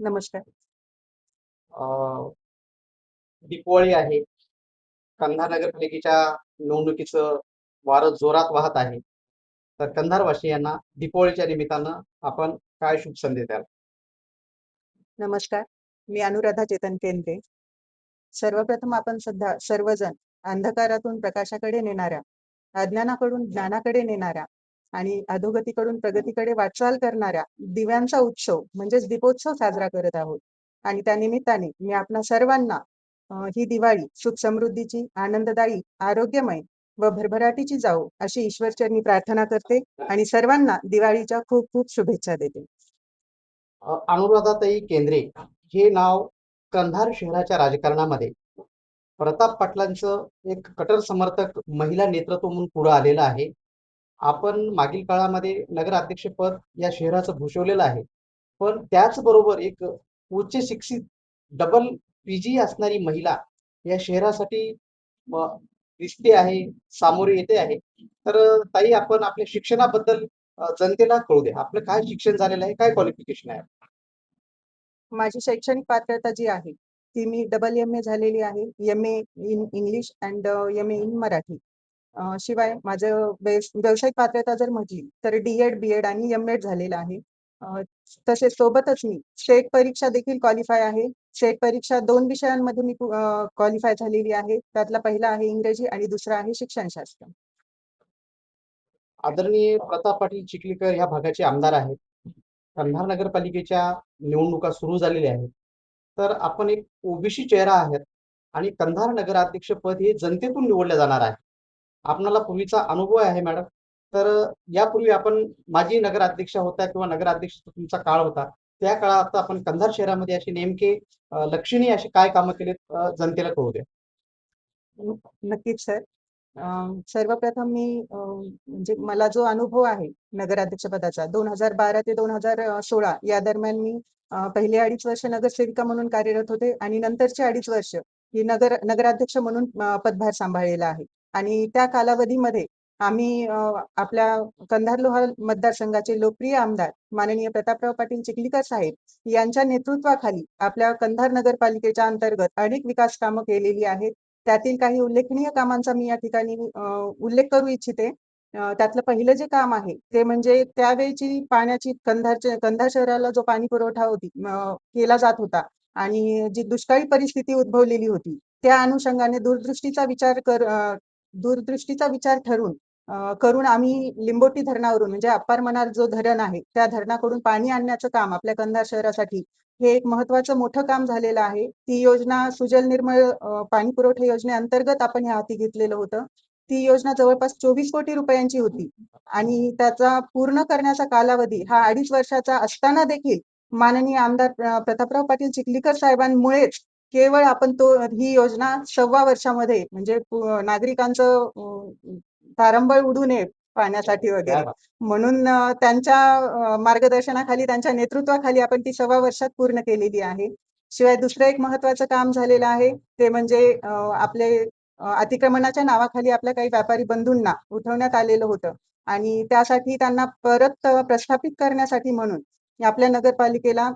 नमस्कार. अ, आहे. कंधार नगरपालिकेच्या निवडणुकीचं वारं जोरात वाहत आहे. तर कंधारवासियांना दीपावलीच्या निमित्तानं आपण काय शुभ संदेश द्याल? नमस्कार. मी अनुराधा चेतन केंद्रे. सर्वप्रथम आपण सध्या सर्वजण अंधकारातून प्रकाशाकडे नेणाऱ्या, अज्ञानाकडून ज्ञानाकडे नेणाऱ्या आणि अधोगतीकडून प्रगतीकडे वाटचाल करणाऱ्या दिव्यांचा उत्सव म्हणजेच दीपोत्सव साजरा करत आहोत. आणि त्या निमित्ताने मी आपणा सर्वांना ही दिवाळी सुख समृद्धीची, आनंददायी, आरोग्यमय व भरभराटीची जाऊ अशी ईश्वरचरणी प्रार्थना करते आणि सर्वांना दिवाळीच्या खूप खूप शुभेच्छा देते. अनुराधाताई केंद्रे हे नाव कंधार शहराच्या राजकारणामध्ये प्रताप पाटलांचं एक कटर समर्थक महिला नेतृत्व म्हणून पुढे आलेलं आहे. आपण मागील काळामध्ये नगराध्यक्षपद या शहराचं भूषवलेलं आहे. पण त्याचबरोबर एक उच्च शिक्षित डबल पी-जी असणारी महिला या शहरासाठी दिसते आहे, सामोरे येते आहे. तर ताई आपण आपल्या शिक्षणाबद्दल जनतेला कळू द्या. आपलं काय शिक्षण झालेलं आहे? काय क्वालिफिकेशन आहे? माझी शैक्षणिक पात्रता जी आहे, ती मी डबल एम-ए झालेली आहे. MA in English and MA in Marathi. शिवाय माझं व्यावसायिक पात्रता जर म्हटली, तर डीएड बीएड बी-एड आणि एम-एड झालेलं आहे. तसेच सोबतच मी स्टेट परीक्षा देखील क्वालिफाय आहे. स्टेट परीक्षा दोन विषयांमध्ये मी क्वालिफाय झालेली आहे. त्यातला पहिला आहे इंग्रजी आणि दुसरा आहे शिक्षणशास्त्र. आदरणीय प्रताप पाटील चिखलीकर या भागाचे आमदार आहेत. कंधार नगरपालिकेच्या निवडणुका सुरू झालेल्या आहेत. तर आपण एक ओबीसी चेहरा आहात आणि कंधार नगराध्यक्षपद हे जनतेतून निवडलं जाणार आहे. आपणाला पूर्वीचा अनुभव आहे मॅडम. तर यापूर्वी आपण माजी नगराध्यक्ष होता किंवा नगराध्यक्ष तुमचा काळ होता. त्या काळात आपण कंधार शहरामध्ये अशी नेमके लक्षणीय अशी काय कामं केलेत जनतेला कळू द्या. नक्कीच सर. सर्वप्रथम मी म्हणजे मला जो अनुभव आहे नगराध्यक्षपदाचा 2012 ते 2016 या दरम्यान मी पहिले 2.5 वर्ष नगरसेविका म्हणून कार्यरत होते आणि नंतरचे 2.5 वर्ष ही नगर नगराध्यक्ष म्हणून पदभार सांभाळलेला आहे. आणि त्या कालावधीमध्ये आम्ही अ, आपल्या कंधार लोहार मतदारसंघाचे लोकप्रिय आमदार माननीय प्रतापराव पाटील चिखलीकर साहेब यांच्या नेतृत्वाखाली आपल्या कंधार नगरपालिकेच्या अंतर्गत अनेक विकास कामं केलेली आहेत. त्यातील काही उल्लेखनीय कामांचा मी या ठिकाणी उल्लेख करू इच्छिते. त्यातलं पहिलं जे काम आहे ते म्हणजे त्यावेळची पाण्याची कंधारच्या कंधार शहराला जो पाणी पुरवठा होती केला जात होता आणि जी दुष्काळी परिस्थिती उद्भवलेली होती, त्या अनुषंगाने दूरदृष्टीचा विचार कर दूरदृष्टीचा विचार ठरून करून आम्ही लिंबोटी धरणावरून म्हणजे अप्पार मनार जो धरण आहे, त्या धरणाकडून पाणी आणण्याचं काम आपल्या कंधार शहरासाठी हे एक महत्त्वाचं मोठं काम झालेलं आहे. ती योजना सुजल निर्मळ पाणी पुरवठा योजनेअंतर्गत आपण हे हाती घेतलेलं होतं. ती योजना जवळपास 24 कोटी रुपयांची होती आणि त्याचा पूर्ण करण्याचा कालावधी हा 2.5 वर्षाचा असताना देखील माननीय आमदार प्रतापराव पाटील चिखलीकर साहेबांमुळेच केवळ आपण तो ही योजना सव्वा वर्षामध्ये म्हणजे नागरिकांचं तारंबळ उडू नये पाण्यासाठी क्या वगैरे बात! म्हणून त्यांच्या मार्गदर्शनाखाली, त्यांच्या नेतृत्वाखाली आपण ती सव्वा वर्षात पूर्ण केलेली आहे. शिवाय दुसरं एक महत्त्वाचं काम झालेलं आहे, ते म्हणजे आपले अतिक्रमणाच्या नावाखाली आपल्या काही व्यापारी बंधूंना उठवण्यात आलेलं होतं आणि त्यासाठी त्यांना परत प्रस्थापित करण्यासाठी म्हणून आपल्या नगरपालिकेला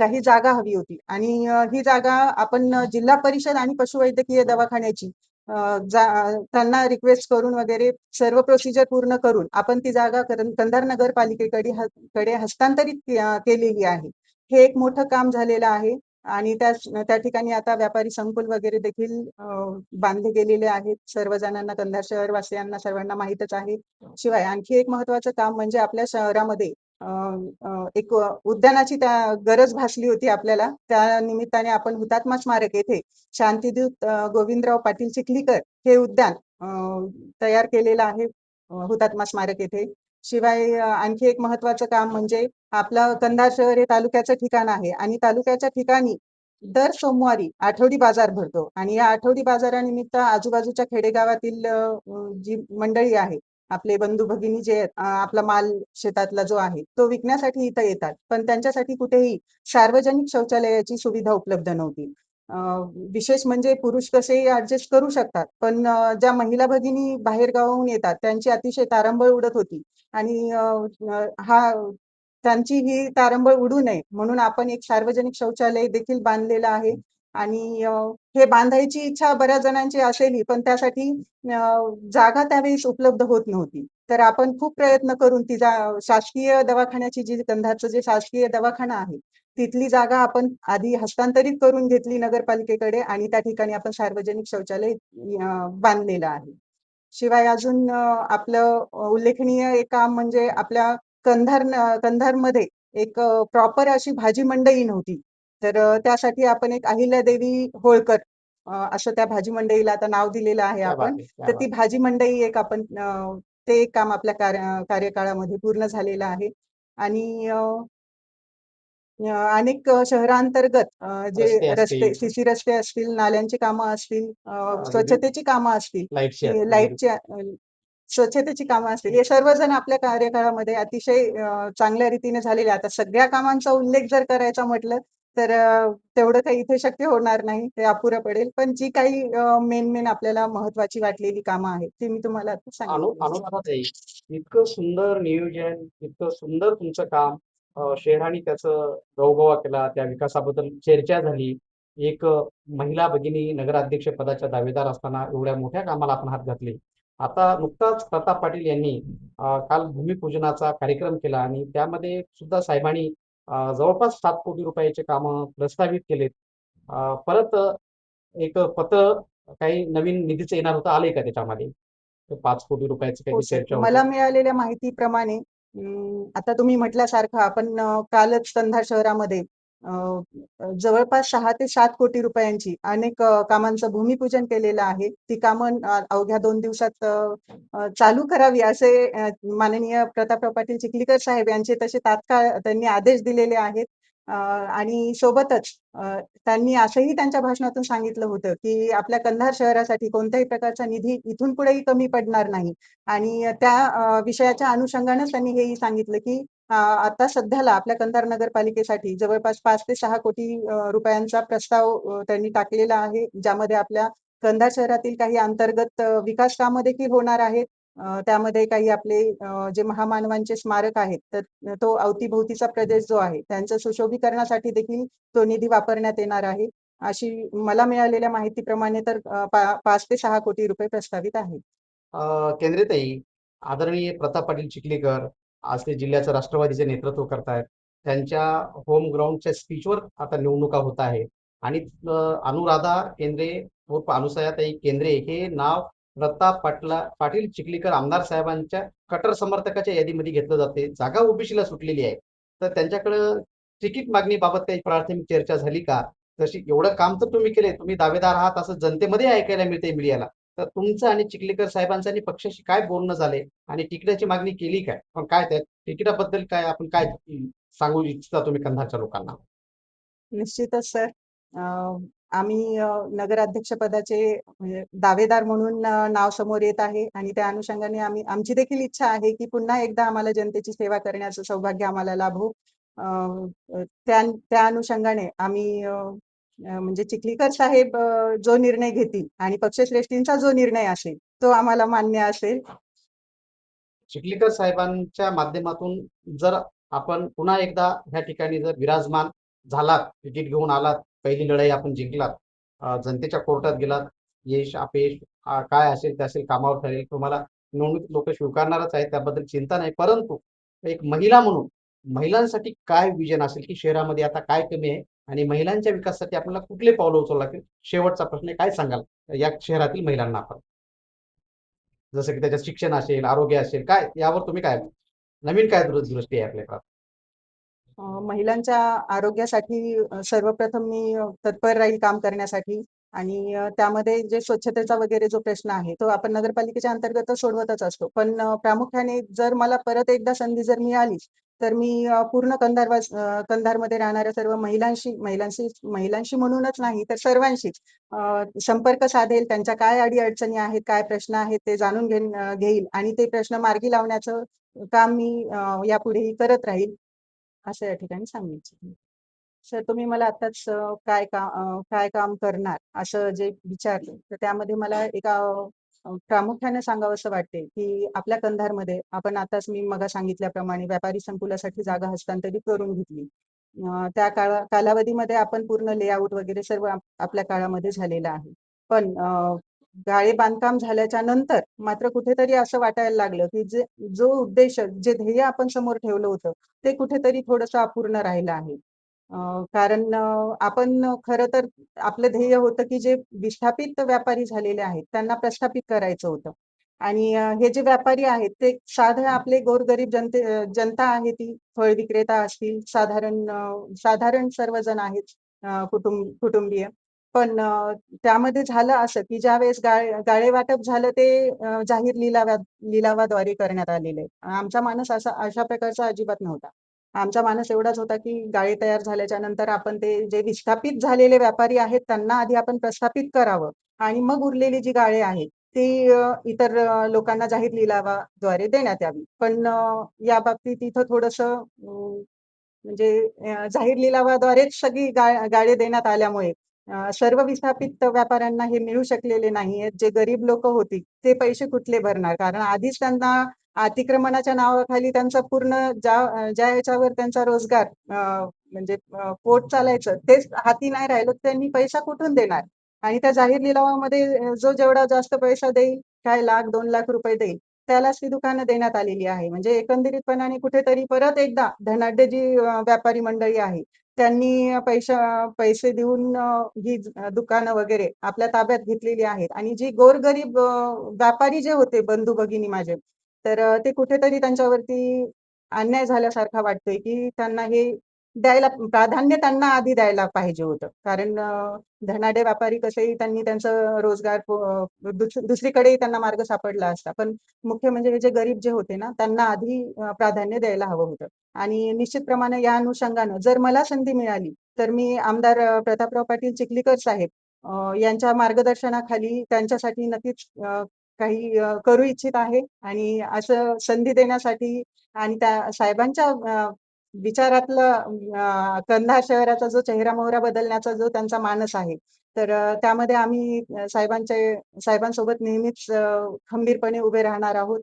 काही जागा हवी होती आणि ही जागा आपण जिल्हा परिषद आणि पशुवैद्यकीय दवाखान्याची त्यांना रिक्वेस्ट करून वगैरे सर्व प्रोसिजर पूर्ण करून आपण ती जागा कंधार नगरपालिकेकडे कडे हस्तांतरित केलेली आहे. हे एक मोठं काम झालेलं आहे आणि त्या ठिकाणी आता व्यापारी संकुल वगैरे देखील बांधले गेलेले आहेत. सर्व जणांना कंधार शहरवासियांना सर्वांना माहीतच आहे. शिवाय आणखी एक महत्त्वाचं काम म्हणजे आपल्या शहरामध्ये एक उद्यानाची त्या गरज भासली होती आपल्याला. त्या निमित्ताने आपण हुतात्मा स्मारक येथे शांतिदूत गोविंदराव पाटील चिखलीकर हे उद्यान तयार केलेलं आहे हुतात्मा स्मारक येथे. शिवाय आणखी एक महत्त्वाचं काम म्हणजे आपलं कंधार शहर हे तालुक्याचं ठिकाण आहे आणि तालुक्याच्या ठिकाणी दर सोमवारी आठवडी बाजार भरतो आणि या आठवडी बाजारानिमित्त आजूबाजूच्या खेडेगावातील जी मंडळी आहे, आपले बंधू-भगिनी जे आहेत, आपला माल शेतातला जो आहे, तो विकण्यासाठी इथं येतात. पण त्यांच्यासाठी कुठेही सार्वजनिक शौचालयाची सुविधा उपलब्ध नव्हती. अ, विशेष म्हणजे पुरुष कसेही ऍडजस्ट करू शकतात, पण ज्या महिला भगिनी बाहेर गावाहून येतात, त्यांची अतिशय तारंबळ उडत होती आणि हा त्यांची ही तारंबळ उडू नये म्हणून आपण एक सार्वजनिक शौचालय देखील बांधलेलं आहे आणि हे बांधायची इच्छा बऱ्याच जणांची असेलही पण त्यासाठी जागा त्यावेळेस उपलब्ध होत नव्हती. तर आपण खूप प्रयत्न करून ती जा शासकीय दवाखान्याची जी कंधारचं जे शासकीय दवाखाना आहे, तिथली जागा आपण आधी हस्तांतरित करून घेतली नगरपालिकेकडे आणि त्या ठिकाणी आपण सार्वजनिक शौचालय बांधलेलं आहे. शिवाय अजून आपलं उल्लेखनीय एक काम म्हणजे आपल्या कंधार कंधारमध्ये एक प्रॉपर अशी भाजी मंडई नव्हती. तर त्यासाठी आपण एक अहिल्यादेवी होळकर अ, असं त्या भाजी मंडईला आता नाव दिलेलं आहे आपण. तर ती. भाजी मंडई एक आपण ते एक काम आपल्या कार्य कार्यकाळामध्ये पूर्ण झालेलं आहे आणि अनेक शहरांतर्गत जे रस्ते. सीसी रस्ते असतील, नाल्यांची कामं असतील, विविध स्वच्छतेची कामं असतील, लाईटची ती असतील. लाईटची अ, स्वच्छतेची कामं असतील, हे सर्वजण आपल्या कार्यकाळामध्ये अतिशय चांगल्या रीतीने झालेले. आता सगळ्या कामांचा उल्लेख जर करायचा म्हटलं, तर तेवढं काही इथे शक्य होणार नाही. ते अपुरं पडेल. पण जी काही मेन-मेन आपल्याला महत्वाची वाटलेली कामं आहेत, ती मी तुम्हाला इतकं सुंदर नियोजन, इतकं सुंदर तुमचं काम. अ, शहराने त्याचं गवगवा केला, त्या विकासाबद्दल चर्चा झाली. एक महिला भगिनी नगराध्यक्ष पदाच्या दावेदार असताना एवढ्या मोठ्या कामाला आपण हात घातले. आता नुकताच प्रताप पाटील यांनी काल भूमिपूजनाचा कार्यक्रम केला आणि त्यामध्ये सुद्धा साहेबांनी जवळपास 7 कोटी रुपयाचे कामं प्रस्तावित केलेत. परत एक पत्र काही नवीन निधीचं येणार होतं, आलंय का त्याच्यामध्ये? 5 कोटी रुपयाची हो मला. मिळालेल्या माहितीप्रमाणे आता तुम्ही म्हटल्यासारखं आपण कालच कंधार शहरामध्ये जवळपास सहा ते सात कोटी रुपयांची अनेक कामांचं भूमिपूजन केलेलं आहे. ती कामं अवघ्या दोन दिवसात चालू करावी असे माननीय प्रतापराव पाटील चिखलीकर साहेब यांचे तसे तात्काळ त्यांनी आदेश दिलेले आहेत. आणि सोबतच त्यांनी असंही त्यांच्या भाषणातून सांगितलं होतं, की आपल्या कंधार शहरासाठी कोणत्याही प्रकारचा निधी इथून पुढेही कमी पडणार नाही. आणि त्या विषयाच्या अनुषंगानेच त्यांनी हेही सांगितलं, की आता सध्याला आपल्या कंधार नगरपालिकेसाठी जवळपास पाच ते सहा कोटी रुपयांचा प्रस्ताव त्यांनी टाकलेला आहे. ज्यामध्ये आपल्या कंधार शहरातील काही अंतर्गत विकास कामं देखील होणार आहेत. त्यामध्ये काही आपले जे महामानवांचे स्मारक आहेत, तर तो अवतीभोवतीचा प्रदेश जो आहे, त्यांच्या सुशोभीकरणासाठी देखील तो निधी वापरण्यात येणार आहे. अशी मला मिळालेल्या माहितीप्रमाणे तर पाच ते सहा कोटी रुपये प्रस्तावित आहेत. केंद्रीय आदरणीय प्रताप पाटील चिखलीकर आज ते जिल्ह्याचं राष्ट्रवादीचे नेतृत्व करतायत. त्यांच्या होम ग्राउंडच्या स्पीचवर आता निवडणुका होत आहे आणि अनुराधा केंद्रे उर्फ अनुसयाताई केंद्रे हे नाव प्रताप पाटला पाटील चिखलीकर आमदार साहेबांच्या कट्टर समर्थकाच्या यादीमध्ये घेतलं जाते. जागा ओबीसीला सुटलेली आहे. तर त्यांच्याकडं तिकीट मागणीबाबत काही प्राथमिक चर्चा झाली का? तशी एवढं काम तर तुम्ही केले तुम्ही दावेदार आहात असं जनतेमध्ये ऐकायला मिळते मीडियाला. तर तुमचं आणि चिखलीकर साहेबांचं आणि पक्षाशी काय बोलणं झाले आणि तिकिटाची मागणी केली काय? पण काय त्या तिकिटाबद्दल काय आपण काय सांगू इच्छिता तुम्ही कंधारच्या लोकांना? निश्चितच सर. आम्ही नगराध्यक्षपदाचे म्हणजे दावेदार म्हणून नाव समोर येत आहे आणि त्या अनुषंगाने आम्ही आमची देखील इच्छा आहे, की पुन्हा एकदा आम्हाला जनतेची सेवा करण्याचं सौभाग्य आम्हाला लाभो. त्या त्या अनुषंगाने आम्ही म्हणजे चिखलीकर साहेब जो निर्णय घेतील आणि पक्षश्रेष्ठींचा जो निर्णय असेल, तो आम्हाला मान्य असेल. चिखलीकर साहेबांच्या माध्यमातून जर आपण पुन्हा एकदा ह्या ठिकाणी जर विराजमान झालात, तिकीट घेऊन आलात, पहिली लढाई आपण जिंकलात, जनतेच्या कोर्टात गेलात, यश, अपयश काय असेल ते असेल कामावर ठरेल. तुम्हाला निवडणूक लोक स्वीकारणारच आहेत, त्याबद्दल चिंता नाही. परंतु एक महिला म्हणून महिलांसाठी काय विजन असेल, की शहरामध्ये आता काय कमी आहे आणि महिलांच्या विकासासाठी आपल्याला कुठले पावलं उचलावं लागतील? शेवटचा प्रश्न काय सांगाल या शहरातील महिलांना आपण? जसं की त्याच्यात शिक्षण असेल, आरोग्य असेल, काय यावर तुम्ही काय नवीन काय दूर दृष्टी आहे आपल्याकडे? महिलांच्या आरोग्यासाठी सर्वप्रथम मी तत्पर राहील काम करण्यासाठी आणि त्यामध्ये जे स्वच्छतेचा वगैरे जो प्रश्न आहे, तो आपण नगरपालिकेच्या अंतर्गतच सोडवतच असतो. पण प्रामुख्याने जर मला परत एकदा संधी जर मिळाली, तर मी पूर्ण कंधारवास कंधारमध्ये राहणाऱ्या सर्व महिलांशी महिलांशी महिलांशी म्हणूनच नाही, तर सर्वांशी संपर्क साधेल. त्यांच्या काय अडी-अडचणी आहेत, काय प्रश्न आहेत, ते जाणून घे घेईल आणि ते प्रश्न मार्गी लावण्याचं काम मी यापुढेही करत राहील. असं या ठिकाणी सांगू इच्छिते. सर तुम्ही मला आताच काय काम काय काम करणार असं जे विचारलं, तर त्यामध्ये मला एका प्रामुख्याने सांगावं असं वाटते, की आपल्या कंधारमध्ये आपण आताच मी मगा सांगितल्याप्रमाणे व्यापारी संकुलासाठी जागा हस्तांतरित करून घेतली. त्या काळा कालावधीमध्ये आपण पूर्ण लेआउट वगैरे सर्व आपल्या काळामध्ये झालेलं आहे. पण गाळे बांधकाम झाल्याच्यानंतर मात्र कुठेतरी असं वाटायला लागलं, की जे जो उद्देश, जे ध्येय आपण समोर ठेवलं होतं, ते कुठेतरी थोडंसं अपूर्ण राहिलं आहे. कारण आपण खरं तर आपलं ध्येय होतं, की जे विस्थापित व्यापारी झालेले आहेत, त्यांना प्रस्थापित करायचं होतं. आणि हे जे व्यापारी आहेत, ते साधे आपले गोरगरीब जनते जनता आहे ती फळ विक्रेता असतील, साधारण साधारण सर्वजण आहेत कुटुंब कुटुंबीय. पण त्यामध्ये झालं असं, की ज्यावेळेस गाळे गाळे वाटप झालं ते जाहीर लिलावा लिलावाद्वारे करण्यात आलेले आमचा मानस असा अशा प्रकारचा अजिबात नव्हता. आमचा मानस एवढाच होता, की गाळे तयार झाल्याच्यानंतर आपण ते जे विस्थापित झालेले व्यापारी आहेत, त्यांना आधी आपण प्रस्थापित करावं आणि मग उरलेली जी गाळे आहेत, ती इतर लोकांना जाहीर लिलावाद्वारे देण्यात यावी. पण या बाबतीत इथं थोडंसं म्हणजे जाहीर लिलावाद्वारेच सगळी गा गाळे देण्यात आल्यामुळे सर्व विस्थापित व्यापाऱ्यांना हे मिळू शकलेले नाहीयेत. जे गरीब लोक होती, ते पैसे कुठले भरणार? कारण आधीच त्यांना अतिक्रमणाच्या नावाखाली त्यांचा पूर्ण ज्या ज्या ह्याच्यावर त्यांचा रोजगार म्हणजे पोट चालायचं, तेच हाती नाही राहिलं, त्यांनी पैसा कुठून देणार? आणि त्या जाहीर लिलावामध्ये जो जेवढा जास्त पैसा देईल, काय लाख, दोन लाख रुपये देईल, त्यालाच ती दुकानं देण्यात आलेली आहे. म्हणजे एकंदरीतपणाने कुठेतरी परत एकदा धनाढ्य जी व्यापारी मंडळी आहे, त्यांनी पैसा पैसे देऊन ही दुकानं वगैरे आपल्या ताब्यात घेतलेली आहेत आणि जी गोरगरीब व्यापारी जे होते बंधू-भगिनी माझे, तर ते कुठेतरी त्यांच्यावरती अन्याय झाल्यासारखा वाटतोय, की त्यांना हे द्यायला प्राधान्य त्यांना आधी द्यायला पाहिजे होतं. कारण धनाडे व्यापारी कसेही त्यांनी त्यांचं रोजगार दुसरीकडेही त्यांना मार्ग सापडला असता. पण मुख्य म्हणजे हे जे गरीब जे होते ना, त्यांना आधी प्राधान्य द्यायला हवं होतं. आणि निश्चितप्रमाणे या अनुषंगानं जर मला संधी मिळाली, तर मी आमदार प्रतापराव पाटील चिखलीकर साहेब यांच्या मार्गदर्शनाखाली त्यांच्यासाठी नक्कीच काही करू इच्छित आहे आणि असं संधी देण्यासाठी आणि त्या साहेबांच्या विचारातलं कंधार शहराचा जो चेहरा-मोहरा बदलण्याचा जो त्यांचा मानस आहे, तर त्यामध्ये आम्ही साहेबांचे साहेबांसोबत नेहमीच खंबीरपणे उभे राहणार आहोत.